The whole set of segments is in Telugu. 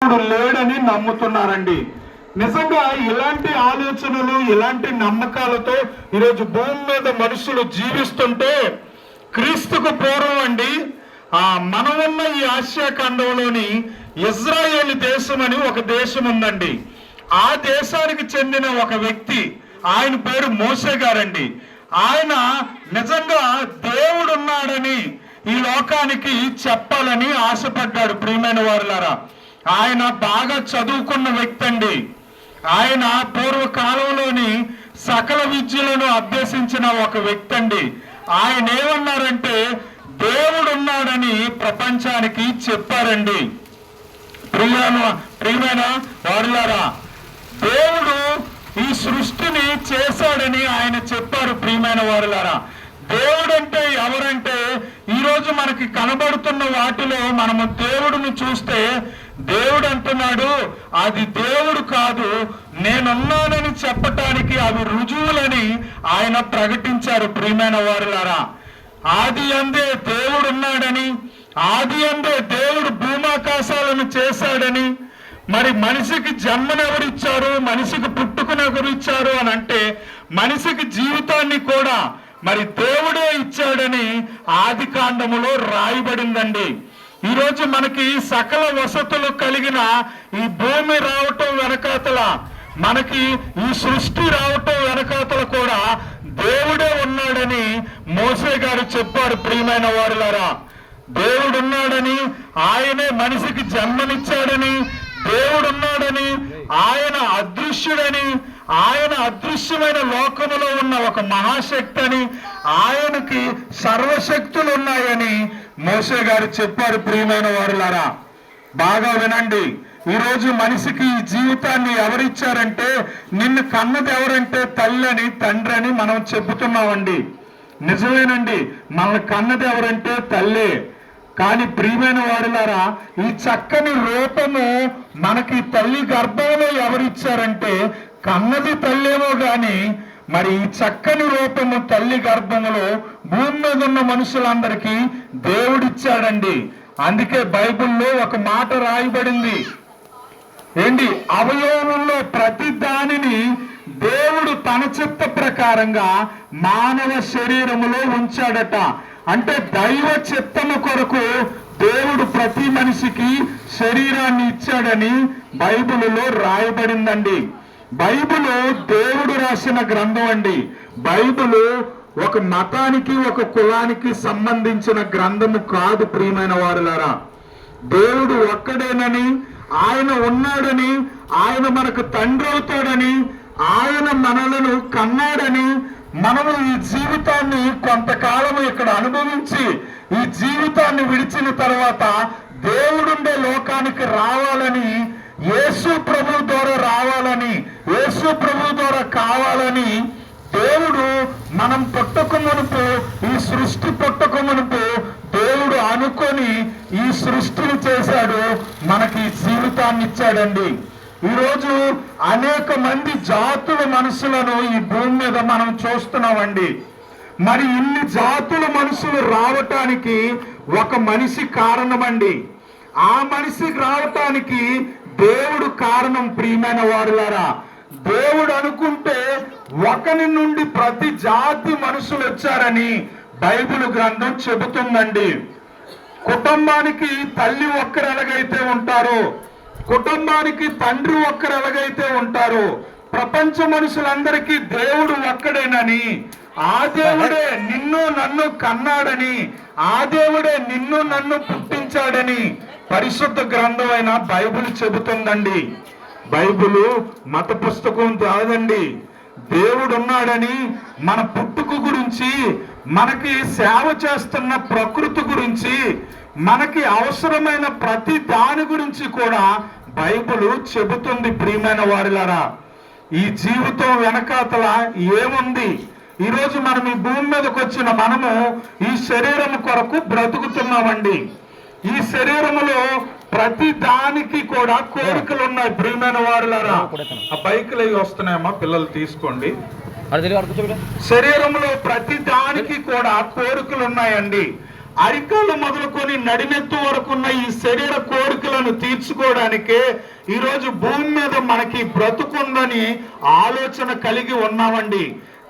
దేవుడు లేడని నమ్ముతున్నారండి. నిజంగా ఇలాంటి ఆలోచనలు ఇలాంటి నమ్మకాలతో ఈరోజు భూమి మీద మనుషులు జీవిస్తుంటే క్రీస్తుకు పూర్వం అండి ఆ మనం ఉన్న ఈ ఆసియా ఖండంలోని ఇజ్రాయేల్ దేశం అని ఒక దేశం ఉందండి. ఆ దేశానికి చెందిన ఒక వ్యక్తి ఆయన పేరు మోసే గారండి. ఆయన నిజంగా దేవుడున్నాడని ఈ లోకానికి చెప్పాలని ఆశపడ్డాడు ప్రియమైన వారులారా. ఆయన బాగా చదువుకున్న వ్యక్తి అండి ఆయన పూర్వకాలంలోని సకల విద్యలను అభ్యసించిన ఒక వ్యక్తి అండి ఆయన ఏమన్నారంటే దేవుడు ఉన్నాడని ప్రపంచానికి చెప్పారండి. ప్రియమైన ప్రియమైన వారులారా దేవుడు ఈ సృష్టిని చేశాడని ఆయన చెప్పారు ప్రియమైన వారులారా దేవుడు అంటే ఎవరంటే ఈరోజు మనకి కనబడుతున్న వాటిలో మనము దేవుడిని చూస్తే దేవుడు అంటున్నాడు అది దేవుడు కాదు నేనున్నానని చెప్పటానికి అవి రుజువులని ఆయన ప్రకటించారు ప్రియమైన వారులారా. ఆది అందే దేవుడు ఉన్నాడని ఆది అందే దేవుడు భూమాకాశాలను చేశాడని మరి మనిషికి జన్మనెవరిచ్చారు మనిషికి పుట్టుకునెవరిచ్చారు అని అంటే మనిషికి జీవితాన్ని కూడా మరి దేవుడే ఇచ్చాడని ఆది కాండములో రాయబడిందండి. ఈరోజు మనకి సకల వసతులు కలిగిన ఈ భూమి రావటం వెనకాతల మనకి ఈ సృష్టి రావటం వెనకాతల కూడా దేవుడే ఉన్నాడని మోసే గారు చెప్పారు ప్రియమైన వారులారా. దేవుడు ఉన్నాడని ఆయనే మనిషికి జన్మనిచ్చాడని దేవుడు ఉన్నాడని ఆయన అదృశ్యుడని ఆయన అదృశ్యమైన లోకములో ఉన్న ఒక మహాశక్తి అని ఆయనకి సర్వశక్తులు ఉన్నాయని మోసే గారు చెప్పారు ప్రియమైన వారులారా. బాగా వినండి. ఈరోజు మనిషికి ఈ జీవితాన్ని ఎవరిచ్చారంటే నిన్ను కన్నది ఎవరంటే తల్లని తండ్రి అని మనం చెబుతున్నామండి నిజమేనండి. మన కన్నది ఎవరంటే తల్లే. కానీ ప్రియమైన వారులారా ఈ చక్కని రూపము మనకి తల్లి గర్భంలో ఎవరిచ్చారంటే కన్నది తల్లేమో గాని మరి ఈ చక్కని రూపము తల్లి గర్భములో భూమి మీద ఉన్న మనుషులందరికీ దేవుడిచ్చాడండి. అందుకే బైబిల్లో ఒక మాట రాయబడింది. ఏంటి? అవయవముల్లో ప్రతి దానిని దేవుడు తన చిత్త ప్రకారంగా మానవ శరీరములో ఉంచాడట. అంటే దైవ చిత్తము కొరకు దేవుడు ప్రతి మనిషికి శరీరాన్ని ఇచ్చాడని బైబిలులో రాయబడిందండి. బైబిలు దేవుడు రాసిన గ్రంథం అండి. బైబిలు ఒక మతానికి ఒక కులానికి సంబంధించిన గ్రంథము కాదు ప్రియమైన వారులారా. దేవుడు ఒక్కడేనని ఆయన ఉన్నాడని ఆయన మనకు తండ్రి అవుతాడని ఆయన మనలను కన్నాడని మనము ఈ జీవితాన్ని కొంతకాలం ఇక్కడ అనుభవించి ఈ జీవితాన్ని విడిచిన తర్వాత దేవుడుండే లోకానికి రావాలని యేసు ప్రభు ద్వారా రావాలని యేసు ప్రభు ద్వారా కావాలని దేవుడు మనం పుట్టకమునుపు ఈ సృష్టి పుట్టకమునుపు దేవుడు అనుకొని ఈ సృష్టిని చేశాడు మనకి జీవితాన్ని ఇచ్చాడండి. ఈరోజు అనేక మంది జాతుల మనుషులను ఈ భూమి మీద మనం చూస్తున్నామండి. మరి ఇన్ని జాతుల మనుషులు రావటానికి ఒక మనిషి కారణమండి. ఆ మనిషికి రావటానికి దేవుడు కారణం ప్రియమైన వారులారా. దేవుడు అనుకుంటే ఒకరి నుండి ప్రతి జాతి మనుషులు వచ్చారని బైబిల్ గ్రంథం చెబుతుందండి. కుటుంబానికి తల్లి ఒక్కరు ఎలాగైతే ఉంటారో కుటుంబానికి తండ్రి ఒక్కరు ఎలాగైతే ఉంటారో ప్రపంచ మనుషులందరికీ దేవుడు ఒక్కడేనని ఆ దేవుడే నిన్ను నన్ను కన్నాడని ఆ దేవుడే నిన్ను నన్ను పుట్టించాడని పరిశుద్ధ గ్రంథమైన బైబుల్ చెబుతుందండి. బైబుల్ మత పుస్తకం కాదండి. దేవుడు ఉన్నాడని మన పుట్టుక గురించి మనకి సేవ చేస్తున్న ప్రకృతి గురించి మనకి అవసరమైన ప్రతి దాని గురించి కూడా బైబుల్ చెబుతుంది ప్రియమైన వారిలారా. ఈ జీవితం వెనకాతల ఏముంది? ఈరోజు మనం ఈ భూమి మీదకి వచ్చిన మనము ఈ శరీరం కొరకు బ్రతుకుతున్నామండి. ఈ శరీరములో ప్రతి దానికి కూడా కోరికలు ఉన్నాయి ప్రియమైన వారులారా. ఆ బైకులు అవి వస్తున్నాయమ్మా పిల్లలు తీసుకోండి. శరీరంలో ప్రతి దానికి కూడా కోరికలు ఉన్నాయండి అరికాలు మొదలుకొని నడినెత్తు వరకున్న ఈ శరీర కోరికలను తీర్చుకోవడానికే ఈరోజు భూమి మీద మనకి బ్రతుకుందని ఆలోచన కలిగి ఉన్నామండి.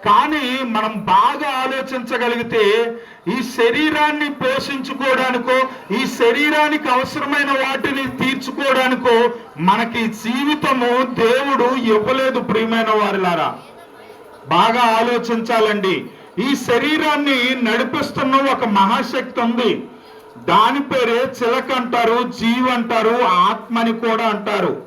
కానీ మనం బాగా ఆలోచించగలిగితే ఈ శరీరాన్ని పోషించుకోవడానికో ఈ శరీరానికి అవసరమైన వాటిని తీర్చుకోవడానికో మనకి జీవితము దేవుడు ఇవ్వలేదు ప్రియమైన వారిలారా. బాగా ఆలోచించాలండి. ఈ శరీరాన్ని నడిపిస్తున్న ఒక మహాశక్తి ఉంది. దాని పేరే చిలక అంటారు జీవ అంటారు ఆత్మని కూడా అంటారు.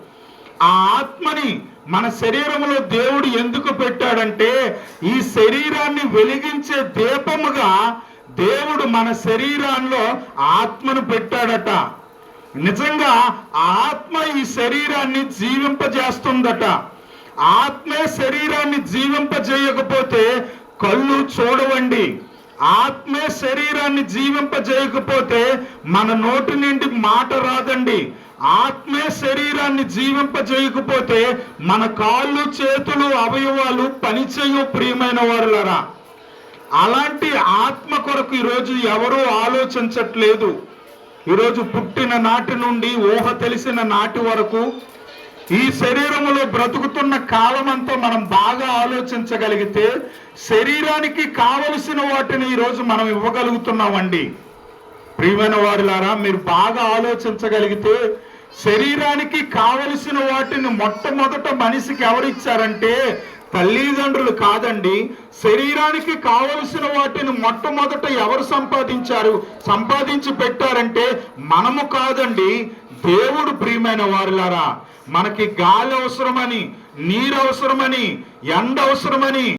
ఆ ఆత్మని మన శరీరంలో దేవుడు ఎందుకు పెట్టాడంటే ఈ శరీరాన్ని వెలిగించే దీపముగా దేవుడు మన శరీరాల్లో ఆత్మను పెట్టాడట. నిజంగా ఆత్మ ఈ శరీరాన్ని జీవింపజేస్తుందట. ఆత్మే శరీరాన్ని జీవింపజేయకపోతే కళ్ళు చూడవండి. ఆత్మే శరీరాన్ని జీవింపజేయకపోతే మన నోటి నుండి మాట రాదండి. ఆత్మే శరీరాన్ని జీవింపజేయకపోతే మన కాళ్ళు చేతులు అవయవాలు పనిచేయు ప్రియమైన వారులరా. అలాంటి ఆత్మ కొరకు ఈరోజు ఎవరూ ఆలోచించట్లేదు. ఈరోజు పుట్టిన నాటి నుండి ఊహ తెలిసిన నాటి వరకు ఈ శరీరములో బ్రతుకుతున్న కాలం అంతా మనం బాగా ఆలోచించగలిగితే శరీరానికి కావలసిన వాటిని ఈరోజు మనం ఇవ్వగలుగుతున్నామండి. ప్రియమైన వారిలారా మీరు బాగా ఆలోచించగలిగితే శరీరానికి కావలసిన వాటిని మొట్టమొదట మనిషికి ఎవరిచ్చారంటే తల్లిదండ్రులు కాదండి. శరీరానికి కావలసిన వాటిని మొట్టమొదట ఎవరు సంపాదించారు? సంపాదించి పెట్టారంటే మనము కాదండి దేవుడు ప్రియమైన వారిలారా. మనకి గాలి అవసరమని నీరు అవసరమని ఎండ అవసరమని